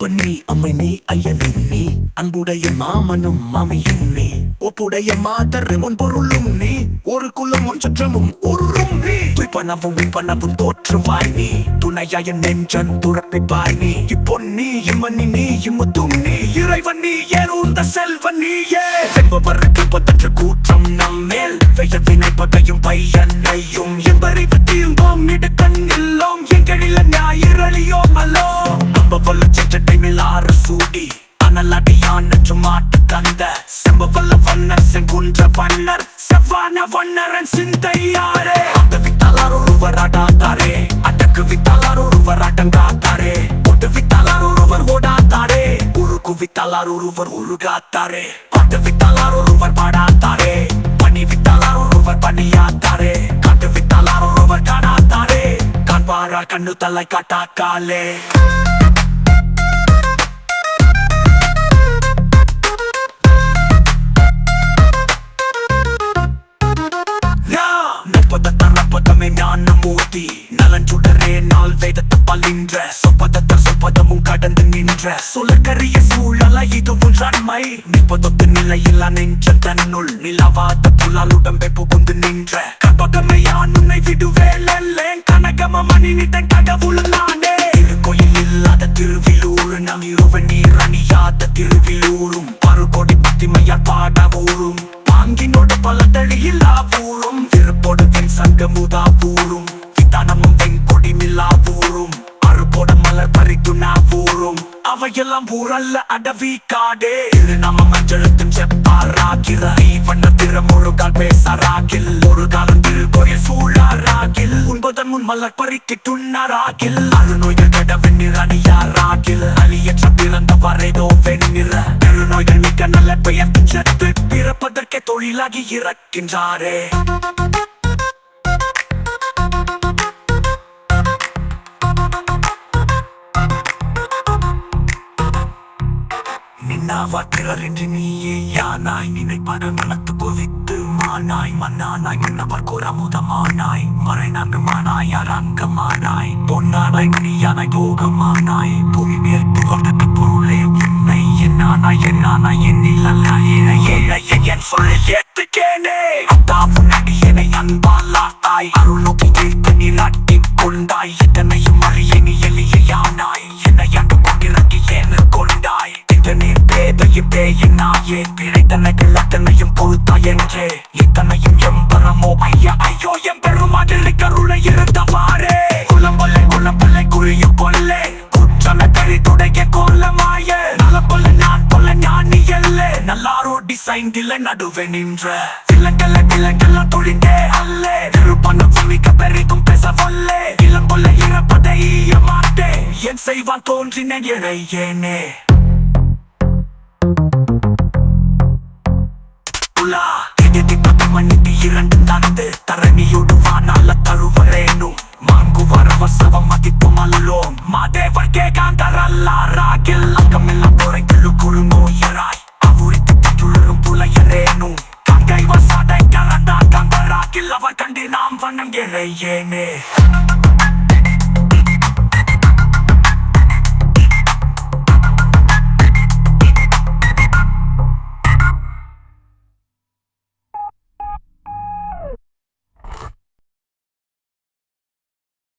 அப்பனி அம்மை நீ நீ அன்புடைய மாமனும் மாமியும் நீ. ஒப்புடைய மாதர் முன்பொருளும் நீ. ஒரு குலம் சுற்றமும் ஒருரும் நீ. துய்ப்பனவும் விற்பனவும் தோற்றுவாய் நீ. துணையாய நெஞ்சன் துறப்பிப்பாய் நீ. இப்போ நீ இம்மனி நீ இம்முத்தும் நீ. இறைவன் நீ ஏறூர்ந்த செல்வன் நீயே. செல்பவருக்கு பத்தற்ற கூற்றம் செவ்வான வண்ணரன் சிந்தையாரே? அந்த வித்தாளார் ஒருவர் அடாத்தாரே அடக்கு வித்தாளார் ஒருவர் அடங்காத்தாரே ஒட்டு வித்தாளார் ஒருவர் ஓடாத்தாரே. உருக்கு வித்தாளார் ஒருவர் உருகாத்தாரே. பாட்டு வித்தாளார் ஒருவர் பாடாத்தாரே. பணி வித்தாளார் ஒருவர் பணியாத்தாரே. வேதத்து சொப்பதத்த சொப்பதமும் கடந்து நின்ற சுலக்கரிய சூழல இது நன்மை நிப்பதொத்து நிலையில் நெஞ்ச தன்னுள் நிலவாத புலால் உடம்பை புகுந்து நின்ற கற்பகமையான் உன்னை விடுவேலேன் கனகம மணி நிதன் கடவுள் நானே. திருக்கோயில் இல்லாத திருவிலூர் நம் இருவ நீர் அணியாத திருவிலூரும். பருகொடி பத்திமையால் பாட ஊரும். பாங்கினோடு பல தழியில் ஊரும். திருப்போடு வெண் சங்கமுதா ஊரும். அவையெல்லாம் ஊரல்ல அடவி காடே. இது நம்ம மஞ்சளுத்தும் செப்பாராகிற வண்ண திறமுழுகால் பேசராகில் ஒரு காலம் திருக்கோயில் சூழாராகில் உண்பதன் முன் மலர் பறிக்கு துண்ணராகில் அது நோய்கள் கட வெண்ணிற அணியாராகில் அழியற்ற பிறந்த வரைதோ வெண்ணிற. பெருநோய்கள் மிக்க நல்ல பெயர் செத்து பிறப்பதற்கே தொழிலாகி இறக்கின்றாரே. நின்னாவா பிறரின்றி நீயே யானாய். நினைப்பது மனத்து கொதித்து மானாய். மன்னானாய் நின்னவர் குரமுதமானாய் மறை மானாய் அரங்கமானாய். பொன்னானாய் மணியானாய் போகமானாய். புவி மேல் புகழ்ந்தது பொருளே உண்மை என்னானாய் என்னானாய் என்னில் என் சொல்ல ஏத்துக்கேனே அத்தாவும் அடியனை அன்பாலாத்தாய் அருள் நோக்கி தீர்த்து நீராட்டி கொண்டாய். எத்தனையும் அறிய நீ எளிய என்னை அங்கு கொண்டிறங்கி ஏன்னு கொண்டாய். இதனில் பேதையும் பேயின் நாயே பிழைத்தனைகள் அத்தனையும் பொறுத்தாய் என்றே இத்தனையும் எம்பரமோ ஐயா ஐயோ எம்பெருமாதிரி கருணை இருந்தவாறே குலம்பல்லை குலம்பல்லை குழிய கொல்லே குற்றம கறி துடைய கோலமாய நல நான் கொல்ல ஞானி அல்ல நல்லாரோ டிசைன் தில நடுவே நின்ற விலங்கல்ல விலங்கல்ல தொழிந்தே அல்ல திருப்பணம் பூமிக்க பெரிதும் பேச வல்லே இளம் இறப்பதை மாட்டே என் செய்வான் தோன்றின இறை தரணியோடு வானால தழுவரேನು ಮಂಗುವರ ವಸವ ಮದಿಪ್ಪು ಮಲ್ಲೋ ಮಾದೇವರ್ಗೆ ಕಾಂತರಲ್ಲ ರಾಗಿಲ್ಲಕಮಿಲ್ಲ ಪೊರೆಗಳು ಕುಳುಮೋ ಎರಾಯ್ ಅವುರಿತು ತುಳುರು புலையரேனு கங்கை வசாடை கரண்டா கங்கராக்கில் அவர் கண்டி நாம் வணங்கிறேனே